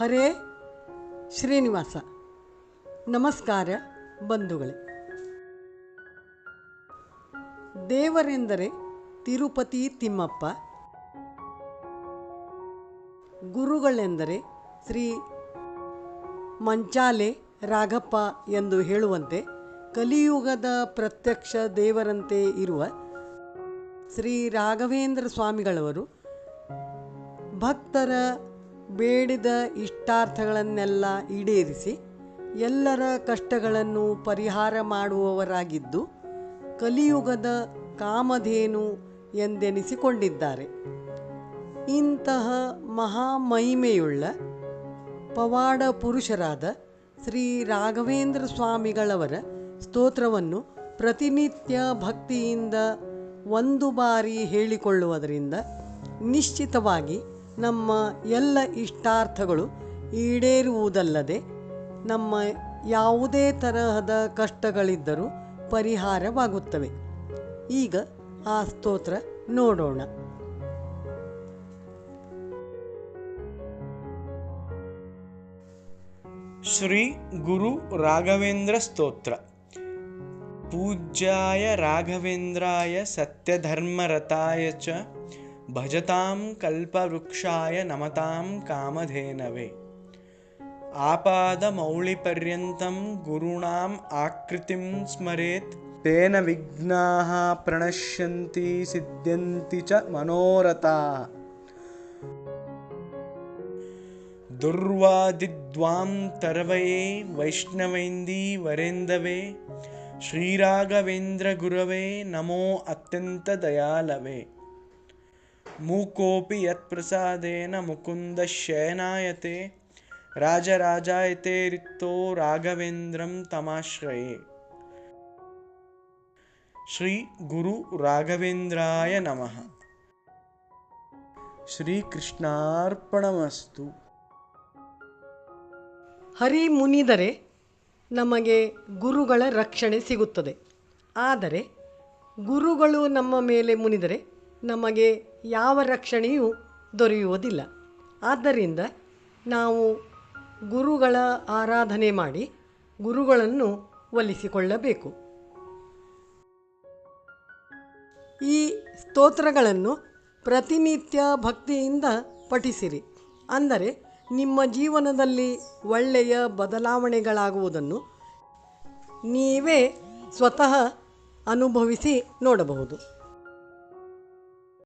ಹರೇ ಶ್ರೀನಿವಾಸ. ನಮಸ್ಕಾರ ಬಂಧುಗಳೇ. ದೇವರೆಂದರೆ ತಿರುಪತಿ ತಿಮ್ಮಪ್ಪ. ಗುರುಗಳೆಂದರೆ ಶ್ರೀ ಮಂಚಾಲೆ ರಾಘಪ್ಪ ಎಂದು ಹೇಳುವಂತೆ ಕಲಿಯುಗದ ಪ್ರತ್ಯಕ್ಷ ದೇವರಂತೆ ಇರುವ ಶ್ರೀ ರಾಘವೇಂದ್ರ ಸ್ವಾಮಿಗಳವರು ಭಕ್ತರ ಬೇಡಿದ ಇಷ್ಟಾರ್ಥಗಳನ್ನೆಲ್ಲ ಈಡೇರಿಸಿ ಎಲ್ಲರ ಕಷ್ಟಗಳನ್ನು ಪರಿಹಾರ ಮಾಡುವವರಾಗಿದ್ದು ಕಲಿಯುಗದ ಕಾಮಧೇನು ಎಂದೆನಿಸಿಕೊಂಡಿದ್ದಾರೆ. ಇಂತಹ ಮಹಾಮಹಿಮೆಯುಳ್ಳ ಪವಾಡ ಪುರುಷರಾದ ಶ್ರೀ ರಾಘವೇಂದ್ರ ಸ್ವಾಮಿಗಳವರ ಸ್ತೋತ್ರವನ್ನು ಪ್ರತಿನಿತ್ಯ ಭಕ್ತಿಯಿಂದ ಒಂದು ಬಾರಿ ಹೇಳಿಕೊಳ್ಳುವುದರಿಂದ ನಿಶ್ಚಿತವಾಗಿ ನಮ್ಮ ಎಲ್ಲ ಇಷ್ಟಾರ್ಥಗಳು ಈಡೇರುವುದಲ್ಲದೆ ನಮ್ಮ ಯಾವುದೇ ತರಹದ ಕಷ್ಟಗಳಿದ್ದರೂ ಪರಿಹಾರವಾಗುತ್ತವೆ. ಈಗ ಆ ಸ್ತೋತ್ರ ನೋಡೋಣ. ಶ್ರೀ ಗುರು ರಾಘವೇಂದ್ರ ಸ್ತೋತ್ರ. ಪೂಜ್ಯಾಯ ರಾಘವೇಂದ್ರಾಯ ಸತ್ಯಧರ್ಮರತಾಯ ಚ भजतां कल्पवृक्षाय नमतां कामधेनवे। आपादमौलिपर्यन्तं गुरूणामाकृतिं स्मरेत्। तेन विघ्नाः प्रणश्यन्ति सिद्ध्यन्ति च मनोरथाः। दुर्वादिद्वां तरवये वैष्णवेन्दी वरेन्दवे श्रीराघवेन्द्रगुरवे नमो अत्यन्तदयालवे। ಮೂಕೋಪಿ ಯತ್ಪ್ರಸಾದೇನ ಮುಕುಂದ ಶಯನಾಯತೆ, ರಾಜರಾಜಾಯತೆ ರಿಕ್ತೋ ರಾಘವೇಂದ್ರಂ ತಮಾಶ್ರಯೇ. ಶ್ರೀ ಗುರು ರಾಘವೇಂದ್ರಾಯ ನಮಃ. ಶ್ರೀಕೃಷ್ಣಾರ್ಪಣಮಸ್ತು. ಹರಿ ಮುನಿದರೆ ನಮಗೆ ಗುರುಗಳ ರಕ್ಷಣೆ ಸಿಗುತ್ತದೆ. ಆದರೆ ಗುರುಗಳು ನಮ್ಮ ಮೇಲೆ ಮುನಿದರೆ ನಮಗೆ ಯಾವ ರಕ್ಷಣೆಯೂ ದೊರೆಯುವುದಿಲ್ಲ. ಆದ್ದರಿಂದ ನಾವು ಗುರುಗಳ ಆರಾಧನೆ ಮಾಡಿ ಗುರುಗಳನ್ನು ಒಲಿಸಿಕೊಳ್ಳಬೇಕು. ಈ ಸ್ತೋತ್ರಗಳನ್ನು ಪ್ರತಿನಿತ್ಯ ಭಕ್ತಿಯಿಂದ ಪಠಿಸಿರಿ. ಅಂದರೆ ನಿಮ್ಮ ಜೀವನದಲ್ಲಿ ಒಳ್ಳೆಯ ಬದಲಾವಣೆಗಳಾಗುವುದನ್ನು ನೀವೇ ಸ್ವತಃ ಅನುಭವಿಸಿ ನೋಡಬಹುದು.